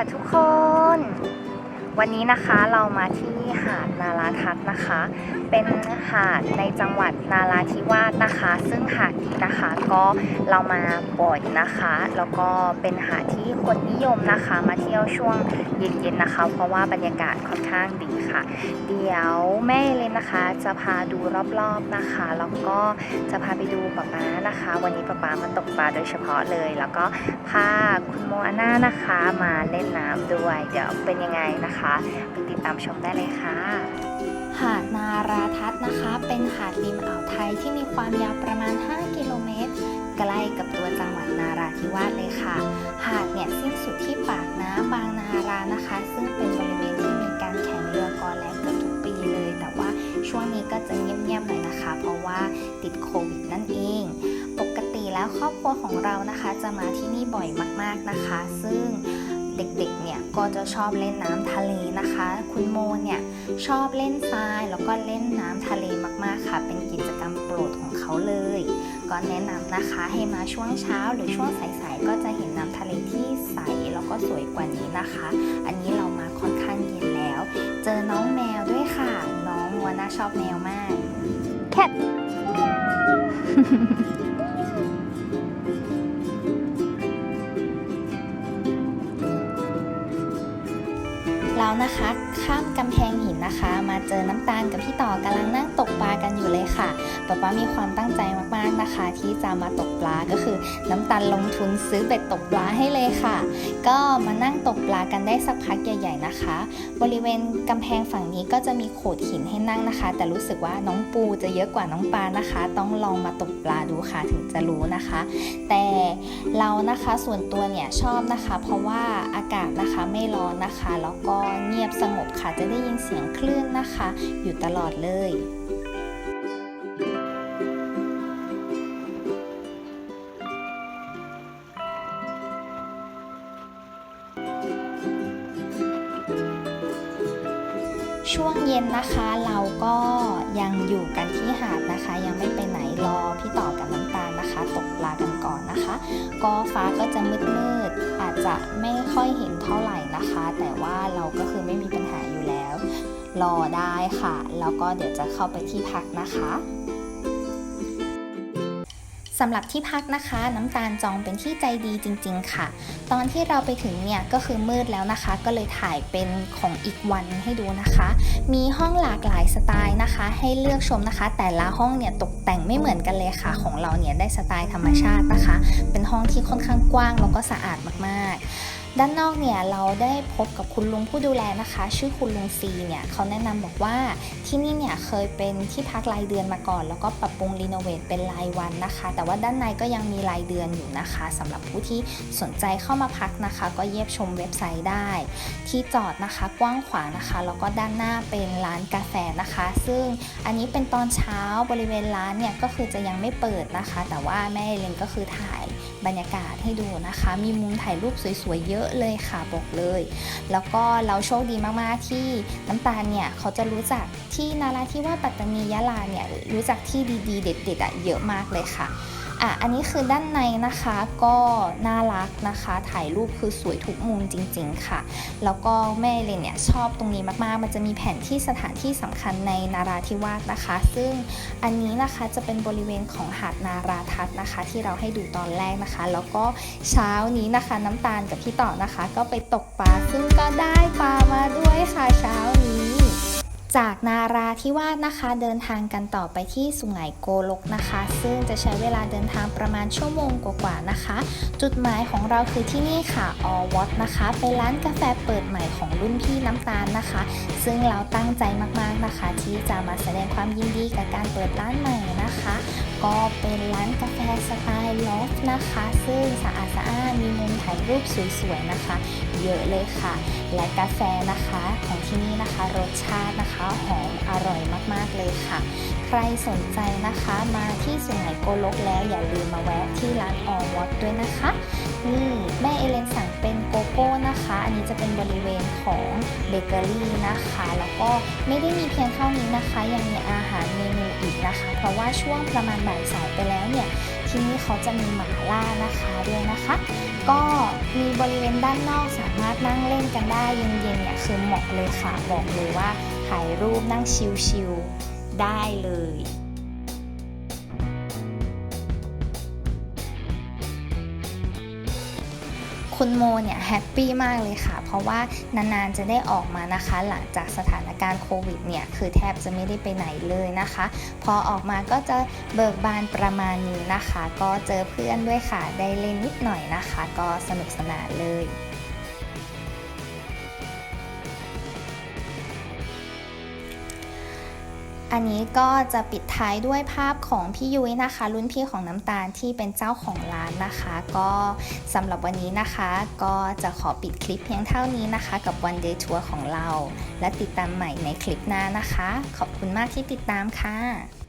ค่ะทุกคน วันนี้นะคะเรามาที่หาดนาราทัศน์นะคะ เป็นหาดในจังหวัดนาราธิวาสนะคะ ซึ่งหาดนี้นะคะก็เรามาบ่อยนะคะ แล้วก็เป็นหาดที่คนนิยมนะคะ มาเที่ยวช่วงเย็นๆนะคะ เพราะว่าบรรยากาศค่อนข้างดีค่ะ เดี๋ยวแม่เลยนะคะ จะพาดูรอบๆนะคะ แล้วก็จะพาไปดูป๊าป๊านะคะ วันนี้ป๊าป๊ามาตกปลาโดยเฉพาะเลย แล้วก็พาคุณโมอาน่านะคะมาเล่นน้ำด้วย เดี๋ยวเป็นยังไงนะคะไปติดตามชมได้เลยค่ะ หาดนาราทัศน์นะคะ เป็นหาดริมอ่าวไทยที่มีความยาวประมาณ 5 กิโลเมตร ใกล้กับตัวจังหวัดนาราธิวาสเลยค่ะ หาดเนี่ยสิ้นสุดที่ปากน้ำบางนารานะคะ ซึ่งเป็นบริเวณที่มีการแข่งเรือกอแลเกือบทุกปีเลย แต่ว่าช่วงนี้ก็จะเงียบๆหน่อยนะคะ เพราะว่าติดโควิดนั่นเอง ปกติแล้วครอบครัวของเรานะคะ จะมาที่นี่บ่อยมากๆนะคะ ซึ่ง เด็กๆ เนี่ยก็จะชอบเล่นน้ำทะเลนะคะ คุณโมเนี่ยชอบเล่นทรายแล้วก็เล่นน้ำทะเลมากๆค่ะ เป็นกิจกรรมโปรดของเขาเลย ก็แนะนำนะคะให้มาช่วงเช้าหรือช่วงสายๆก็จะเห็นน้ำทะเลที่ใสแล้วก็สวยกว่านี้นะคะ อันนี้เรามาค่อนข้างเย็นแล้ว เจอน้องแมวด้วยค่ะ น้องวัวน่าชอบแมวมาก แคท แล้วนะคะ ข้ามกำแพงหินนะคะ มาเจอน้ำตาลกับพี่ต่อกำลังนั่งตกปลากันอยู่เลยค่ะป๊าป๊ามีความตั้งใจมากๆนะคะ ที่จะมาตกปลาก็คือ น้ำตาลลงทุนซื้อเบ็ดตกปลาให้เลยค่ะ ก็มานั่งตกปลากันได้สักพักใหญ่ ๆนะคะ บริเวณกำแพงฝั่งนี้ก็จะมีโขดหินให้นั่งนะคะ แต่รู้สึกว่าน้องปูจะเยอะกว่าน้องปลานะคะ ต้องลองมาตกปลาดูค่ะถึงจะรู้นะคะ แต่เรานะคะส่วนตัวเนี่ยชอบนะคะ เพราะว่าอากาศนะคะไม่ร้อนนะคะแล้วก็เงียบสงบค่ะจะได้ยินเสียงคลื่นนะคะ อยู่ตลอดเลยช่วงเย็นนะคะเราก็ยังอยู่กันที่หาดนะคะ ยังไม่ไปไหนรอพี่ต่อกันนะ นะคะ ก็ฟ้าก็จะมืดมืดๆอาจจะไม่ค่อยเห็นเท่าไหร่นะคะ แต่ว่าเราก็คือไม่มีปัญหาอยู่แล้ว รอได้ค่ะ แล้วก็เดี๋ยวจะเข้าไปที่พักนะคะ สำหรับที่พักนะคะ น้ำตาลจองเป็นที่ใจดีจริง ๆ ค่ะ ตอนที่เราไปถึงเนี่ยก็คือมืดแล้วนะคะ ก็เลยถ่ายเป็นของอีกวันให้ดูนะคะ มีห้องหลากหลายสไตล์นะคะ ให้เลือกชมนะคะ แต่ละห้องเนี่ยตกแต่งไม่เหมือนกันเลยค่ะ ของเราเนี่ยได้สไตล์ธรรมชาตินะคะ เป็นห้องที่ค่อนข้างกว้างแล้วก็สะอาดมากๆ ด้านนอกเนี่ยเราได้พบกับคุณลุงผู้ดูแลนะคะ ชื่อคุณลุงซีเนี่ยเขาแนะนำบอกว่าที่นี่เนี่ยเคยเป็นที่พักรายเดือนมาก่อน แล้วก็ปรับปรุงรีโนเวทเป็นรายวันนะคะ แต่ว่าด้านในก็ยังมีรายเดือนอยู่นะคะสำหรับผู้ที่สนใจเข้ามาพักนะคะ ก็เยียมชมเว็บไซต์ได้ ที่จอดนะคะกว้างขวางนะคะแล้วก็ด้านหน้าเป็นร้านกาแฟนะคะ ซึ่งอันนี้เป็นตอนเช้าบริเวณร้านเนี่ยก็คือจะยังไม่เปิดนะคะ แต่ว่าแม่เลนก็คือถ่ายบรรยากาศให้ดูนะคะ มีมุมถ่ายรูปสวยๆเยอะเลยค่ะบอกเลย แล้วก็เราโชคดีมากๆที่น้ำตาลเนี่ยเขาจะรู้จักที่นาราธิวาสปัตตานียะลาเนี่ยรู้จักที่ดีๆ เด็ดๆอะเยอะมากเลยค่ะ อะอันนี้คือด้านในนะคะก็น่ารักนะคะ ถ่ายรูปคือสวยทุกมุมจริง ๆ ค่ะ แล้วก็แม่เลยเนี่ยชอบตรงนี้มากๆ มันจะมีแผนที่สถานที่สำคัญในนาราธิวาสนะคะ ซึ่งอันนี้นะคะจะเป็นบริเวณของหาดนาราทัศน์นะคะ ที่เราให้ดูตอนแรกนะคะ แล้วก็เช้านี้นะคะน้ำตาลกับพี่ต่อนะคะ ก็ไปตกปลาซึ่งก็ได้ปลามาด้วยค่ะเช้านี้ จากนาราธิวาสนะคะเดินทางกันต่อไปที่สุไหงโกลกนะคะ ซึ่งจะใช้เวลาเดินทางประมาณชั่วโมงกว่าๆนะคะ จุดหมายของเราคือที่นี่ค่ะออวอตนะคะเป็นร้านกาแฟเปิดใหม่ของรุ่นพี่น้ำตาลนะคะ ซึ่งเราตั้งใจมากๆนะคะ ที่จะมาแสดงความยินดีกับการเปิดร้านใหม่นะคะ ก็เป็นร้านกาแฟสไตล์ลอฟนะคะ ซึ่งสะอาดสะอ้านมีมุมถ่ายรูปสวยๆนะคะ เยอะเลยค่ะ และกาแฟนะคะของที่นี่นะคะรสชาตินะคะหอมอร่อยมากๆเลยค่ะ ใครสนใจนะคะมาที่สุไหงโกลกแล้วอย่าลืมมาแวะที่ร้านออวอตด้วยนะคะนี่แม่เอเลนสั่งเป็นโกโก้นะคะ อันนี้จะเป็นบริเวณของเบเกอรี่นะคะ แล้วก็ไม่ได้มีเพียงเท่านี้นะคะ ยังมีอาหารเมนูอีกนะคะ เพราะว่าช่วงประมาณบ่ายสายไปแล้วเนี่ย ที่นี่เขาจะมีหมาล่านะคะด้วยนะคะ ก็มีบริเวณด้านนอกสามารถนั่งเล่นกันได้เย็นๆเนี่ยคือเหมาะเลยค่ะบอกเลยว่าถ่ายรูปนั่งชิลๆได้เลย คุณโมเนี่ยแฮปปี้มากเลยค่ะ เพราะว่านานๆจะได้ออกมานะคะ หลังจากสถานการณ์โควิดเนี่ยคือแทบจะไม่ได้ไปไหนเลยนะคะ พอออกมาก็จะเบิกบานประมาณนี้นะคะ ก็เจอเพื่อนด้วยค่ะ ได้เล่นนิดหน่อยนะคะ ก็สนุกสนานเลย อันนี้ก็จะปิดท้ายด้วยภาพของพี่ยุ้ยนะคะ รุ่นพี่ของน้ำตาลที่เป็นเจ้าของร้านนะคะ ก็สำหรับวันนี้นะคะ ก็จะขอปิดคลิปเพียงเท่านี้นะคะ กับ One Day Tour ของเรา และติดตามใหม่ในคลิปหน้านะคะ ขอบคุณมากที่ติดตามค่ะ